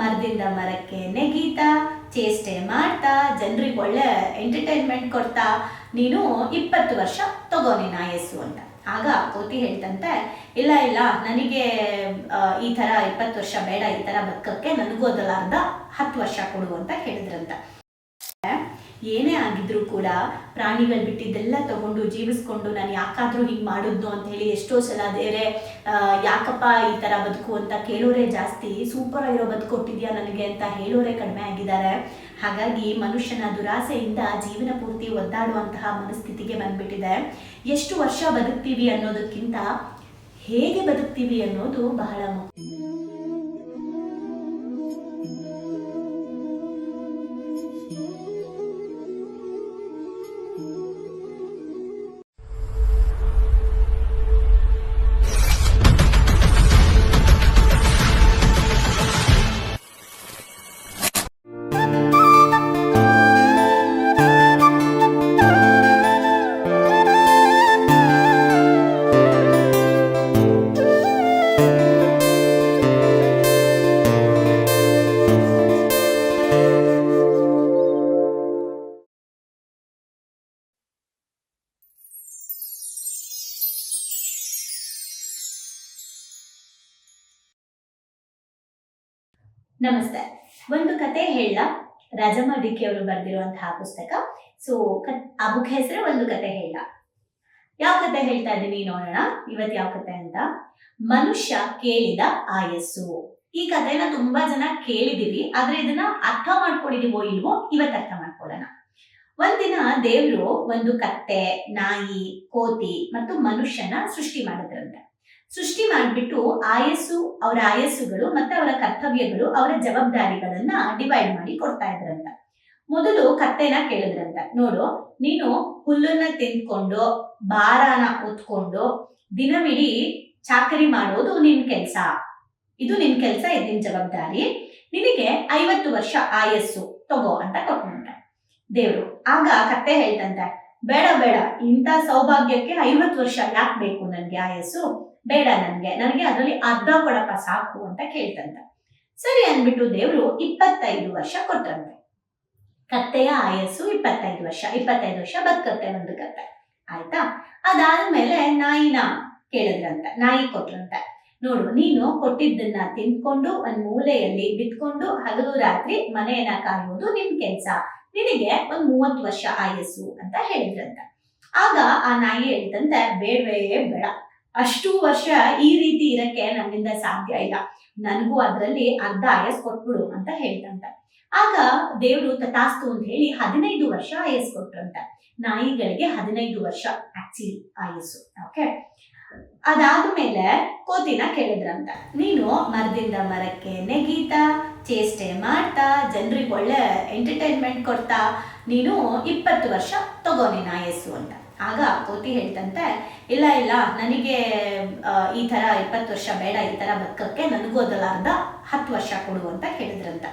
ಮರದಿಂದ ಮರಕ್ಕೆ ನೆಗೀತಾ, ಚೇಷ್ಟೆ ಮಾಡ್ತಾ, ಜನರಿಗೆ ಒಳ್ಳೆ ಎಂಟರ್ಟೈನ್ಮೆಂಟ್ ಕೊಡ್ತಾ, ನೀನು ಇಪ್ಪತ್ತು ವರ್ಷ ತಗೋನಿ ನಿನ್ನ ಆಯಸ್ಸು ಅಂತ. ಆಗ ಕೋತಿ ಹೇಳ್ತಂತೆ, ಇಲ್ಲ ಇಲ್ಲ, ನನಗೆ ಈ ಥರ ಇಪ್ಪತ್ತು ವರ್ಷ ಬೇಡ, ಈ ಥರ ಬದುಕಕ್ಕೆ ನನಗೂ ಅದಲಾರ್ದ ಹತ್ತು ವರ್ಷ ಕೊಡು ಅಂತ ಹೇಳಿದ್ರಂತ. ಏನೇ ಆಗಿದ್ರು ಕೂಡ ಪ್ರಾಣಿಗಳು ಬಿಟ್ಟಿದ್ದೆಲ್ಲ ತಗೊಂಡು ಜೀವಿಸ್ಕೊಂಡು ನಾನು ಯಾಕಾದ್ರೂ ಹಿಂಗೆ ಮಾಡಿದ್ದು ಅಂತ ಹೇಳಿ ಎಷ್ಟೋ ಸಲ ಬೇರೆ ಯಾಕಪ್ಪ ಈ ಥರ ಬದುಕು ಅಂತ ಕೇಳೋರೇ ಜಾಸ್ತಿ ಸೂಪರ್ ಆಗಿರೋ ಬದುಕು ಕೊಟ್ಟಿದ್ಯಾ ನನಗೆ ಅಂತ ಹೇಳೋರೇ ಕಡಿಮೆ ಆಗಿದ್ದಾರೆ. ಹಾಗಾಗಿ ಮನುಷ್ಯನ ದುರಾಸೆಯಿಂದ ಜೀವನ ಪೂರ್ತಿ ಒದ್ದಾಡುವಂತಹ ಮನಸ್ಥಿತಿಗೆ ಬಂದ್ಬಿಟ್ಟಿದೆ. ಎಷ್ಟು ವರ್ಷ ಬದುಕ್ತೀವಿ ಅನ್ನೋದಕ್ಕಿಂತ ಹೇಗೆ ಬದುಕ್ತೀವಿ ಅನ್ನೋದು ಬಹಳ ಮುಖ್ಯ. ನಮಸ್ತೆ. ಒಂದು ಕತೆ ಹೇಳ. ರಾಜಮ್ಮ ಡಿಕ್ಕಿ ಅವರು ಬರೆದಿರುವಂತಹ ಪುಸ್ತಕ. ಸೊ ಆ ಬುಕ್ ಹೆಸರೇ ಒಂದು ಕತೆ ಹೇಳ. ಯಾವ ಕತೆ ಹೇಳ್ತಾ ಇದ್ದೀನಿ ನೋಡೋಣ. ಇವತ್ತು ಯಾವ ಕತೆ ಅಂತ. ಮನುಷ್ಯ ಕೇಳಿದ ಆಯಸ್ಸು. ಈ ಕಥೆನ ತುಂಬಾ ಜನ ಕೇಳಿದೀವಿ. ಆದ್ರೆ ಇದನ್ನ ಅರ್ಥ ಮಾಡ್ಕೊಂಡಿದೀವೋ ಇಲ್ವೋ ಇವತ್ತು ಅರ್ಥ ಮಾಡ್ಕೊಳ್ಳೋಣ. ಒಂದಿನ ದೇವ್ರು ಒಂದು ಕತ್ತೆ, ನಾಯಿ, ಕೋತಿ ಮತ್ತು ಮನುಷ್ಯನ ಸೃಷ್ಟಿ ಮಾಡಿದ್ರಂತೆ. ಸೃಷ್ಟಿ ಮಾಡಿಬಿಟ್ಟು ಆಯಸ್ಸು, ಅವರ ಆಯಸ್ಸುಗಳು ಮತ್ತೆ ಅವರ ಕರ್ತವ್ಯಗಳು, ಅವರ ಜವಾಬ್ದಾರಿಗಳನ್ನ ಡಿವೈಡ್ ಮಾಡಿ ಕೊಡ್ತಾ ಇದ್ರಂತ. ಮೊದಲು ಕತ್ತೆನ ಕೇಳಿದ್ರಂತ. ನೋಡು, ನೀನು ಹುಲ್ಲನ್ನ ತಿಂದ್ಕೊಂಡು ಭಾರನ ಹೊತ್ಕೊಂಡು ದಿನವಿಡೀ ಚಾಕರಿ ಮಾಡೋದು ನಿನ್ ಕೆಲ್ಸ. ಇದು ನಿನ್ ಕೆಲ್ಸ, ಇದು ನಿನ್ ಜವಾಬ್ದಾರಿ. ನಿನಗೆ ಐವತ್ತು ವರ್ಷ ಆಯಸ್ಸು ತಗೋ ಅಂತ ಕೊಟ್ಕೊಂಡ ದೇವ್ರು, ಆಗ ಕತ್ತೆ ಹೇಳ್ತಂತ, ಬೇಡ ಬೇಡ, ಇಂಥ ಸೌಭಾಗ್ಯಕ್ಕೆ ಐವತ್ತು ವರ್ಷ ಯಾಕೆ ಬೇಕು ನನ್ಗೆ ಆಯಸ್ಸು? ಬೇಡ ನನಗೆ ನನಗೆ ಅದರಲ್ಲಿ ಅರ್ಧ ಕೊಡಪ್ಪ ಸಾಕು ಅಂತ ಕೇಳ್ತಂತ. ಸರಿ ಅಂದ್ಬಿಟ್ಟು ದೇವರು ಇಪ್ಪತ್ತೈದು ವರ್ಷ ಕೊಟ್ಟಂತೆ ಕತ್ತೆಯ ಆಯಸ್ಸು ಇಪ್ಪತ್ತೈದು ವರ್ಷ ಇಪ್ಪತ್ತೈದು ವರ್ಷ ಬದುಕತ್ತೆ ಒಂದು ಕತ್ತೆ. ಆಯ್ತಾ? ಅದಾದ್ಮೇಲೆ ನಾಯಿನ ಕೇಳಿದ್ರಂತೆ, ನಾಯಿ ಕೊಟ್ರಂತೆ. ನೋಡು, ನೀನು ಕೊಟ್ಟಿದ್ದನ್ನ ತಿನ್ಕೊಂಡು ಒಂದ್ ಮೂಲೆಯಲ್ಲಿ ಬಿತ್ಕೊಂಡು ಹಗಲು ರಾತ್ರಿ ಮನೆಯನ್ನ ಕಾಯುವುದು ನಿಮ್ ಕೆಲ್ಸ. ನಿನಗೆ ಒಂದ್ ಮೂವತ್ತು ವರ್ಷ ಆಯಸ್ಸು ಅಂತ ಹೇಳಿದ್ರಂತ. ಆಗ ಆ ನಾಯಿ ಹೇಳ್ತಂತೆ, ಬೇಡವೇ ಬೇಡ. ಅಷ್ಟು ವರ್ಷ ಈ ರೀತಿ ಇರಕ್ಕೆ ನನ್ನಿಂದ ಸಾಧ್ಯ ಇಲ್ಲ. ನನಗೂ ಅದರಲ್ಲಿ ಅರ್ಧ ಆಯಸ್ ಕೊಟ್ಬಿಡು ಅಂತ ಹೇಳ್ತಂತ. ಆಗ ದೇವರು ತಥಾಸ್ತು ಅಂತ ಹೇಳಿ ಹದಿನೈದು ವರ್ಷ ಆಯಸ್ ಕೊಟ್ರಂತ ನಾಯಿಗಳಿಗೆ ಹದಿನೈದು ವರ್ಷ ಆಕ್ಚುಲಿ ಆಯಸ್ಸು ಓಕೆ ಅದಾದ್ಮೇಲೆ ಕೋತಿನ ಕೇಳಿದ್ರಂತ. ನೀನು ಮರದಿಂದ ಮರಕ್ಕೆ ನೆಗೀತಾ, ಚೇಷ್ಟೆ ಮಾಡ್ತಾ, ಜನರಿಗೆ ಒಳ್ಳೆ ಎಂಟರ್ಟೈನ್ಮೆಂಟ್ ಕೊಡ್ತಾ, ನೀನು ಇಪ್ಪತ್ತು ವರ್ಷ ತಗೋ ನೀನು ಆಯಸ್ಸು ಅಂತ. ಆಗ ಕೋತಿ ಹೇಳ್ತಂತೆ, ಇಲ್ಲ ಇಲ್ಲ, ನನಗೆ ಈ ಥರ ಇಪ್ಪತ್ತು ವರ್ಷ ಬೇಡ, ಈ ಥರ ಬದುಕಕ್ಕೆ ನನಗೂ ಅದಲಾರ್ದ ಹತ್ತು ವರ್ಷ ಕೊಡು ಅಂತ ಹೇಳಿದ್ರಂತ.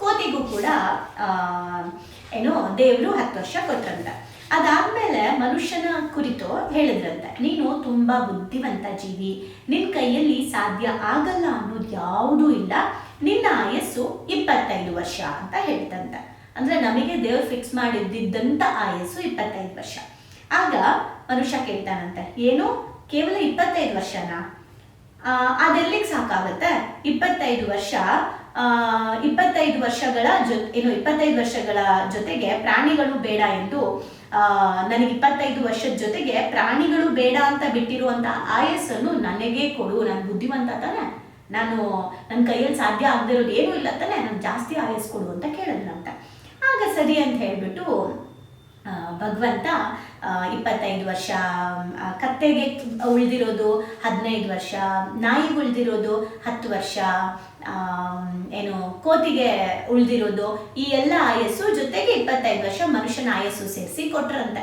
ಕೋತಿಗೂ ಕೂಡ ಏನು ದೇವರು ಹತ್ತು ವರ್ಷ ಕೊಟ್ರಂತ. ಅದಾದ್ಮೇಲೆ ಮನುಷ್ಯನ ಕುರಿತು ಹೇಳಿದ್ರಂತೆ, ನೀನು ತುಂಬಾ ಬುದ್ಧಿವಂತ ಜೀವಿ ನಿನ್ನ ಕೈಯಲ್ಲಿ ಸಾಧ್ಯ ಆಗಲ್ಲ ಅನ್ನೋದು ಯಾವುದೂ ಇಲ್ಲ, ನಿನ್ನ ಆಯಸ್ಸು ಇಪ್ಪತ್ತೈದು ವರ್ಷ ಅಂತ ಹೇಳ್ತಂತೆ. ಅಂದ್ರೆ ನಮಗೆ ದೇವ್ರು ಫಿಕ್ಸ್ ಮಾಡಿದ್ದಂತ ಆಯಸ್ಸು ಇಪ್ಪತ್ತೈದು ವರ್ಷ. ಆಗ ಮನುಷ್ಯ ಕೇಳ್ತಾನಂತೆ, ಏನು? ಕೇವಲ ಇಪ್ಪತ್ತೈದು ವರ್ಷನಾ? ಅದೆಲ್ಲಿಗೆ ಸಾಕಾಗುತ್ತೆ? ಇಪ್ಪತ್ತೈದು ವರ್ಷ ಇಪ್ಪತ್ತೈದು ವರ್ಷಗಳ ಜೊತೆ ಏನು ಇಪ್ಪತ್ತೈದು ವರ್ಷಗಳ ಜೊತೆಗೆ ಪ್ರಾಣಿಗಳು ಬೇಡ ಎಂದು ನನಗೆ ಇಪ್ಪತ್ತೈದು ವರ್ಷದ ಜೊತೆಗೆ ಪ್ರಾಣಿಗಳು ಬೇಡ ಅಂತ ಬಿಟ್ಟಿರುವಂತಹ ಆಯಸ್ಸನ್ನು ನನಗೆ ಕೊಡು, ನಾನು ಬುದ್ಧಿವಂತ ತಾನೆ. ನಾನು ನನ್ನ ಕೈಯಲ್ಲಿ ಸಾಧ್ಯ ಆಗದಿರೋದು ಏನೂ ಇಲ್ಲ ತಾನೆ ನಾನು ಜಾಸ್ತಿ ಆಯಸ್ ಕೊಡು ಅಂತ ಕೇಳಿದ್ರಂತೆ. ಆಗ ಸರಿ ಅಂತ ಹೇಳ್ಬಿಟ್ಟು ಭಗವಂತ ಇಪ್ಪತ್ತೈದು ವರ್ಷ ಕತ್ತೆಗೆ ಉಳಿದಿರೋದು ಹದಿನೈದು ವರ್ಷ, ನಾಯಿಗೆ ಉಳಿದಿರೋದು ಹತ್ತು ವರ್ಷ ಏನು, ಕೋತಿಗೆ ಉಳಿದಿರೋದು, ಈ ಎಲ್ಲ ಆಯಸ್ಸು ಜೊತೆಗೆ ಇಪ್ಪತ್ತೈದು ವರ್ಷ ಮನುಷ್ಯನ ಆಯಸ್ಸು ಸೇರಿಸಿ ಕೊಟ್ರಂತೆ.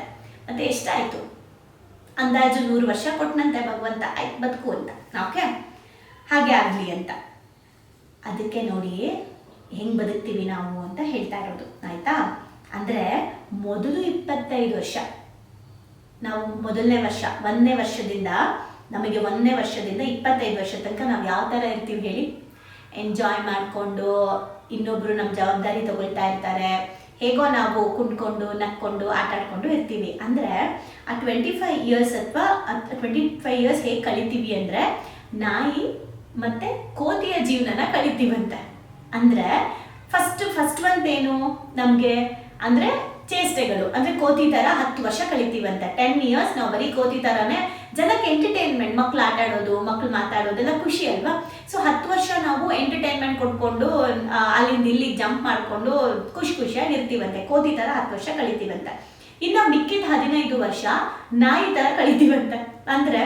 ಮತ್ತೆ ಎಷ್ಟಾಯ್ತು? ಅಂದಾಜು ನೂರು ವರ್ಷ ಕೊಟ್ಟನಂತೆ ಭಗವಂತ. ಆಯ್ತು ಬದುಕು ಅಂತ. ಓಕೆ? ಹಾಗೆ ಆಗಲಿ ಅಂತ. ಅದಕ್ಕೆ ನೋಡಿ, ಹೆಂಗ್ ಬದುಕ್ತೀವಿ ನಾವು ಅಂತ ಹೇಳ್ತಾ ಇರೋದು. ಆಯ್ತಾ? ಅಂದ್ರೆ ಮೊದಲು ಇಪ್ಪತ್ತೈದು ವರ್ಷ. ನಾವು ಮೊದಲನೇ ವರ್ಷ ಒಂದನೇ ವರ್ಷದಿಂದ, ನಮಗೆ ಒಂದನೇ ವರ್ಷದಿಂದ ಇಪ್ಪತ್ತೈದು ವರ್ಷ ತನಕ ನಾವು ಯಾವ ಥರ ಇರ್ತೀವಿ ಹೇಳಿ? ಎಂಜಾಯ್ ಮಾಡಿಕೊಂಡು ಇನ್ನೊಬ್ಬರು ನಮ್ಮ ಜವಾಬ್ದಾರಿ ತಗೊಳ್ತಾ ಇರ್ತಾರೆ. ಹೇಗೋ ನಾವು ಕುಂಡ್ಕೊಂಡು ನಕ್ಕೊಂಡು, ಆಟ ಆಡ್ಕೊಂಡು ಇರ್ತೀವಿ. ಅಂದರೆ ಆ ಟ್ವೆಂಟಿ ಫೈವ್ ಇಯರ್ಸ್ ಅಥವಾ ಟ್ವೆಂಟಿ ಫೈವ್ ಇಯರ್ಸ್ ಹೇಗೆ ಕಳಿತೀವಿ ಅಂದರೆ ನಾಯಿ ಮತ್ತು ಕೋತಿಯ ಜೀವನನ ಕಳಿತೀವಂತೆ. ಅಂದರೆ ಫಸ್ಟ್ ಫಸ್ಟ್ ಒಂದೇನು ನಮಗೆ ಅಂದರೆ ಚೇಷ್ಟೆಗಳು, ಅಂದ್ರೆ ಕೋತಿ ತರ ಹತ್ತು ವರ್ಷ ಕಳಿತೀವಂತೆ. ಟೆನ್ ಇಯರ್ಸ್ ನಾವು ಬರೀ ಕೋತಿ ತರನೇ ಜನಕ್ಕೆ ಎಂಟರ್ಟೈನ್ಮೆಂಟ್ ಮಕ್ಳು ಆಟ ಆಡೋದು ಮಕ್ಳು ಮಾತಾಡೋದೆಲ್ಲ ಖುಷಿ ಅಲ್ವಾ? ಸೊ ಹತ್ತು ವರ್ಷ ನಾವು ಎಂಟರ್ಟೈನ್ಮೆಂಟ್ ಕೊಟ್ಕೊಂಡು ಅಲ್ಲಿಂದ ಇಲ್ಲಿ ಜಂಪ್ ಮಾಡಿಕೊಂಡು ಖುಷಿ ಖುಷಿಯಾಗಿ ಇರ್ತೀವಂತೆ. ಕೋತಿ ತರ ಹತ್ತು ವರ್ಷ ಕಳಿತೀವಂತೆ. ಇನ್ನು ಮಿಕ್ಕಿದ ಹದಿನೈದು ವರ್ಷ ನಾಯಿ ತರ ಕಳಿತೀವಂತೆ. ಅಂದ್ರೆ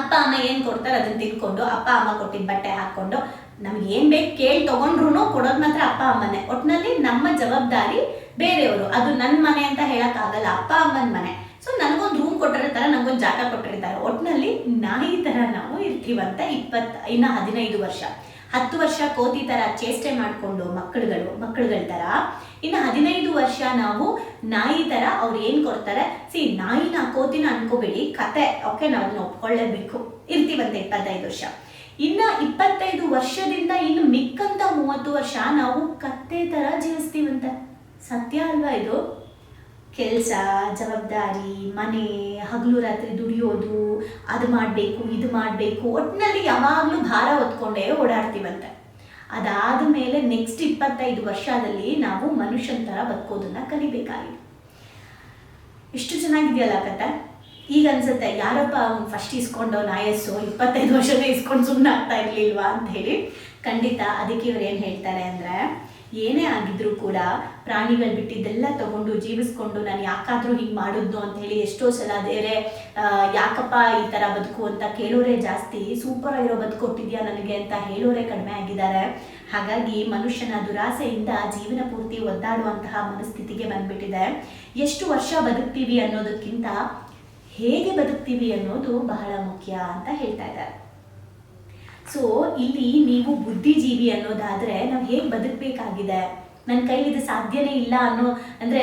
ಅಪ್ಪ, ಅಮ್ಮ ಏನು ಕೊಡ್ತಾರೆ ಅದನ್ನ ತಿಳ್ಕೊಂಡು ಅಪ್ಪ, ಅಮ್ಮ ಕೊಟ್ಟಿದ್ದ ಬಟ್ಟೆ ಹಾಕ್ಕೊಂಡು ನಮ್ಗೆ ಏನು ಬೇಕು ಕೇಳಿ ತೊಗೊಂಡ್ರು ಕೊಡೋದು ಮಾತ್ರ ಅಪ್ಪ ಅಮ್ಮನೆ. ಒಟ್ಟಿನಲ್ಲಿ ನಮ್ಮ ಜವಾಬ್ದಾರಿ ಬೇರೆಯವರು. ಅದು ನನ್ನ ಮನೆ ಅಂತ ಹೇಳೋಕ್ಕಾಗಲ್ಲ, ಅಪ್ಪ ಅಮ್ಮನ ಮನೆ. ಸೊ ನನಗೊಂದು ರೂಮ್ ಕೊಟ್ಟಿರ್ತಾರೆ ನನಗೊಂದು ಜಾಗ ಕೊಟ್ಟಿರ್ತಾರೆ. ಒಟ್ಟಿನಲ್ಲಿ ನಾಯಿ ಥರ ನಾವು ಇರ್ತೀವಂತ ಇಪ್ಪತ್ತು, ಇನ್ನು ಹದಿನೈದು ವರ್ಷ. ಹತ್ತು ವರ್ಷ ಕೋತಿ ಥರ ಚೇಷ್ಟೆ ಮಾಡಿಕೊಂಡು ಮಕ್ಕಳುಗಳು, ಮಕ್ಕಳುಗಳ ಥರ ಇನ್ನು ಹದಿನೈದು ವರ್ಷ ನಾವು ನಾಯಿ ಥರ ಅವ್ರು ಏನು ಕೊಡ್ತಾರೆ? ಸಿ, ನಾಯಿನ ಕೋತಿನ ಅನ್ಕೋಬೇಡಿ. ಕತೆ, ಓಕೆ ನಾವು ಅದನ್ನ ಒಪ್ಕೊಳ್ಳೇಬೇಕು ಇರ್ತೀವಂತೆ ಇಪ್ಪತ್ತೈದು ವರ್ಷ. ಇನ್ನು ಇಪ್ಪತ್ತೈದು ವರ್ಷದಿಂದ ಇನ್ನು ಮಿಕ್ಕಂತ ಮೂವತ್ತು ವರ್ಷ ನಾವು ಕತ್ತೆ ತರ ಜೀವಿಸ್ತೀವಂತೆ ಸತ್ಯ ಅಲ್ವಾ ಇದು? ಕೆಲಸ, ಜವಾಬ್ದಾರಿ, ಮನೆ, ಹಗಲು ರಾತ್ರಿ ದುಡಿಯೋದು, ಅದು ಮಾಡಬೇಕು, ಇದು ಮಾಡಬೇಕು ಒಟ್ಟಿನಲ್ಲಿ ಯಾವಾಗಲೂ ಭಾರ ಹೊತ್ಕೊಂಡೇ ಓಡಾಡ್ತೀವಂತೆ. ಅದಾದ ಮೇಲೆ ನೆಕ್ಸ್ಟ್ ಇಪ್ಪತ್ತೈದು ವರ್ಷದಲ್ಲಿ ನಾವು ಮನುಷ್ಯನ ಥರ ಬದುಕೋದನ್ನ ಕಲಿಬೇಕಾಗಿದೆ. ಎಷ್ಟು ಚೆನ್ನಾಗಿದೆಯಲ್ಲ ಕತೆ ಈಗ ಅನ್ಸುತ್ತೆ, ಯಾರಪ್ಪ ಅವ್ನು ಫಸ್ಟ್ ಇಸ್ಕೊಂಡು ನಾಯಸ್ಸು, ಇಪ್ಪತ್ತೈದು ವರ್ಷನೇ ಇಸ್ಕೊಂಡು ಸುಮ್ಮನೆ ಆಗ್ತಾ ಇರ್ಲಿಲ್ವಾ ಅಂತ ಹೇಳಿ ಖಂಡಿತ ಅದಕ್ಕೆ ಇವ್ರು ಏನು ಹೇಳ್ತಾರೆ ಅಂದರೆ, ಏನೇ ಆಗಿದ್ರೂ ಕೂಡ ಪ್ರಾಣಿಗಳು ಬಿಟ್ಟಿದ್ದೆಲ್ಲ ತಗೊಂಡು ಜೀವಿಸ್ಕೊಂಡು ನಾನು ಯಾಕಾದರೂ ಹಿಂಗೆ ಮಾಡಿದ್ದು ಅಂತ ಹೇಳಿ ಎಷ್ಟೋ ಸಲ ಬೇರೆ ಯಾಕಪ್ಪ ಈ ಥರ ಬದುಕು ಅಂತ ಕೇಳೋರೇ ಜಾಸ್ತಿ ಸೂಪರ್ ಆಗಿರೋ ಬದುಕು ಕೊಟ್ಟಿದ್ಯಾ ನನಗೆ ಅಂತ ಹೇಳೋರೇ ಕಡಿಮೆ ಆಗಿದ್ದಾರೆ. ಹಾಗಾಗಿ ಮನುಷ್ಯನ ದುರಾಸೆಯಿಂದ ಜೀವನ ಪೂರ್ತಿ ಒದ್ದಾಡುವಂತಹ ಮನಸ್ಥಿತಿಗೆ ಬಂದ್ಬಿಟ್ಟಿದೆ. ಎಷ್ಟು ವರ್ಷ ಬದುಕ್ತೀವಿ ಅನ್ನೋದಕ್ಕಿಂತ ಹೇಗೆ ಬದುಕ್ತೀವಿ ಅನ್ನೋದು ಬಹಳ ಮುಖ್ಯ ಅಂತ ಹೇಳ್ತಾ ಇದ್ದಾರೆ. ಸೊ ಇಲ್ಲಿ ನೀವು ಬುದ್ಧಿಜೀವಿ ಅನ್ನೋದಾದ್ರೆ ನಾವು ಹೇಗೆ ಬದುಕಬೇಕಾಗಿದೆ? ನನ್ನ ಕೈಲಿ ಇದು ಸಾಧ್ಯನೇ ಇಲ್ಲ ಅನ್ನೋ, ಅಂದ್ರೆ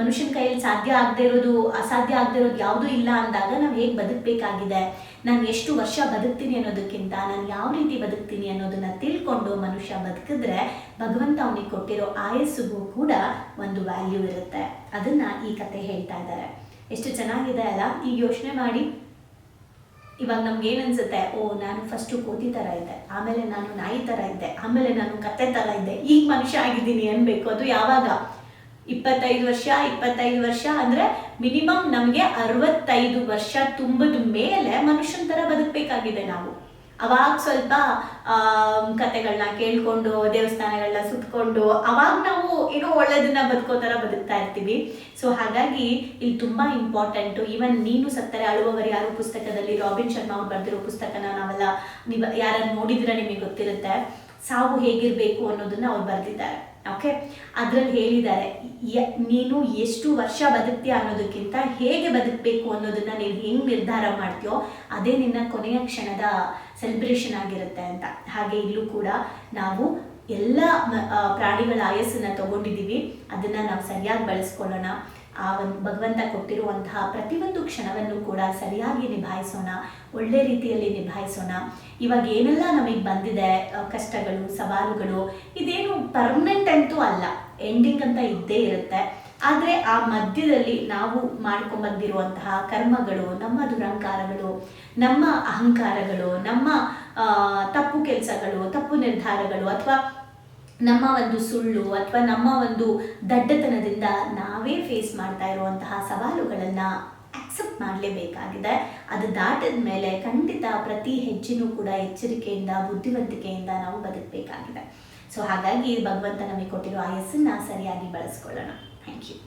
ಮನುಷ್ಯನ ಕೈಯಲ್ಲಿ ಸಾಧ್ಯ ಆಗದೆ ಇರೋದು, ಅಸಾಧ್ಯ ಆಗದೆ ಇರೋದು ಯಾವುದೂ ಇಲ್ಲ ಅಂದಾಗ ನಾವು ಹೇಗೆ ಬದುಕಬೇಕಾಗಿದೆ? ನಾನು ಎಷ್ಟು ವರ್ಷ ಬದುಕ್ತೀನಿ ಅನ್ನೋದಕ್ಕಿಂತ ನಾನು ಯಾವ ರೀತಿ ಬದುಕ್ತೀನಿ ಅನ್ನೋದನ್ನ ತಿಳ್ಕೊಂಡು ಮನುಷ್ಯ ಬದುಕಿದ್ರೆ ಭಗವಂತ ಅವನಿಗೆ ಕೊಟ್ಟಿರೋ ಆಯಸ್ಸುಗೂ ಕೂಡ ಒಂದು ವ್ಯಾಲ್ಯೂ ಇರುತ್ತೆ. ಅದನ್ನ ಈ ಕತೆ ಹೇಳ್ತಾ ಇದ್ದಾರೆ. ಎಷ್ಟು ಚೆನ್ನಾಗಿದೆ ಅಲ್ಲ? ಈಗ ಯೋಚನೆ ಮಾಡಿ. ಇವಾಗ ನಮ್ಗೆ ಏನ್ ಅನ್ಸುತ್ತೆ ಓ, ನಾನು ಫಸ್ಟು ಕೋತಿ ಥರ ಇದ್ದೆ. ಆಮೇಲೆ ನಾನು ನಾಯಿ ಥರ ಇದ್ದೆ. ಆಮೇಲೆ ನಾನು ಕತ್ತೆ ಥರ ಇದ್ದೆ. ಈಗ ಮನುಷ್ಯ ಆಗಿದ್ದೀನಿ ಅನ್ಬೇಕು. ಅದು ಯಾವಾಗ? ಇಪ್ಪತ್ತೈದು ವರ್ಷ ಇಪ್ಪತ್ತೈದು ವರ್ಷ ಅಂದ್ರೆ ಮಿನಿಮಮ್ ನಮಗೆ ಅರವತ್ತೈದು ವರ್ಷ ತುಂಬದ ಮೇಲೆ ಮನುಷ್ಯನ ಥರ ಬದುಕಬೇಕಾಗಿದೆ ನಾವು. ಅವಾಗ ಸ್ವಲ್ಪ ಕತೆಗಳನ್ನ ಕೇಳ್ಕೊಂಡು ದೇವಸ್ಥಾನಗಳನ್ನ ಸುತ್ಕೊಂಡು, ಅವಾಗ ನಾವು ಏನೋ ಒಳ್ಳೇದನ್ನ ಬದುಕೋ ಥರ ಬದುಕ್ತಾ ಇರ್ತೀವಿ. ಸೊ ಹಾಗಾಗಿ ಇಲ್ಲಿ ತುಂಬಾ ಇಂಪಾರ್ಟೆಂಟು ಈವನ್ ನೀನು ಸತ್ತರೆ ಅಳುವವರು ಯಾರು ಪುಸ್ತಕದಲ್ಲಿ, ರಾಬಿನ್ ಶರ್ಮಾ ಅವ್ರು ಬರೆದಿರೋ ಪುಸ್ತಕನ ನಾವೆಲ್ಲ ನೀವು ಯಾರನ್ನ ನೋಡಿದ್ರೆ ನಿಮಗೆ ಗೊತ್ತಿರುತ್ತೆ, ಸಾವು ಹೇಗಿರಬೇಕು ಅನ್ನೋದನ್ನ ಅವ್ರು ಬರೆದಿದ್ದಾರೆ. ಓಕೆ ಅದ್ರಲ್ಲಿ ಹೇಳಿದ್ದಾರೆ ನೀನು ಎಷ್ಟು ವರ್ಷ ಬದುಕ್ತೀಯ ಅನ್ನೋದಕ್ಕಿಂತ ಹೇಗೆ ಬದುಕಬೇಕು ಅನ್ನೋದನ್ನ ನೀನು ಹೆಂಗ್ ನಿರ್ಧಾರ ಮಾಡ್ತೀಯೋ, ಅದೇ ನಿನ್ನ ಕೊನೆಯ ಕ್ಷಣದ ಸೆಲೆಬ್ರೇಷನ್ ಆಗಿರುತ್ತೆ ಅಂತ. ಹಾಗೆ ಇಲ್ಲೂ ಕೂಡ ನಾವು ಎಲ್ಲ ಪ್ರಾಣಿಗಳ ಆಯಸ್ಸನ್ನ ತಗೊಂಡಿದ್ದೀವಿ. ಅದನ್ನ ನಾವು ಸರಿಯಾಗಿ ಬಳಸ್ಕೊಳ್ಳೋಣ. ಆ ಒಂದು ಭಗವಂತ ಕೊಟ್ಟಿರುವಂತಹ ಪ್ರತಿಯೊಂದು ಕ್ಷಣವನ್ನು ಕೂಡ ಸರಿಯಾಗಿ ನಿಭಾಯಿಸೋಣ. ಒಳ್ಳೆ ರೀತಿಯಲ್ಲಿ ನಿಭಾಯಿಸೋಣ. ಇವಾಗ ಏನೆಲ್ಲ ನಮಗೆ ಬಂದಿದೆ ಕಷ್ಟಗಳು, ಸವಾಲುಗಳು, ಇದೇನು ಪರ್ಮನೆಂಟ್ ಅಂತೂ ಅಲ್ಲ. ಎಂಡಿಂಗ್ ಅಂತ ಇದ್ದೇ ಇರುತ್ತೆ. ಆದರೆ ಆ ಮಧ್ಯದಲ್ಲಿ ನಾವು ಮಾಡ್ಕೊಂಡ್ಬಂದಿರುವಂತಹ ಕರ್ಮಗಳು, ನಮ್ಮ ದುರಂಕಾರಗಳು ನಮ್ಮ ಅಹಂಕಾರಗಳು, ನಮ್ಮ ತಪ್ಪು ಕೆಲಸಗಳು, ತಪ್ಪು ನಿರ್ಧಾರಗಳು ಅಥವಾ ನಮ್ಮ ಒಂದು ಸುಳ್ಳು ಅಥವಾ ನಮ್ಮ ಒಂದು ದಡ್ಡತನದಿಂದ ನಾವೇ ಫೇಸ್ ಮಾಡ್ತಾ ಇರುವಂತಹ ಸವಾಲುಗಳನ್ನು ಆಕ್ಸೆಪ್ಟ್ ಮಾಡಲೇಬೇಕಾಗಿದೆ. ಅದು ದಾಟಿದ ಮೇಲೆ ಖಂಡಿತ ಪ್ರತಿ ಹೆಜ್ಜೆನೂ ಕೂಡ ಎಚ್ಚರಿಕೆಯಿಂದ, ಬುದ್ಧಿವಂತಿಕೆಯಿಂದ ನಾವು ಬದುಕಬೇಕಾಗಿದೆ. ಸೊ ಹಾಗಾಗಿ ಭಗವಂತ ನಮಗೆ ಕೊಟ್ಟಿರೋ ಆಯಸ್ಸನ್ನು ಸರಿಯಾಗಿ ಬಳಸ್ಕೊಳ್ಳೋಣ. Thank you.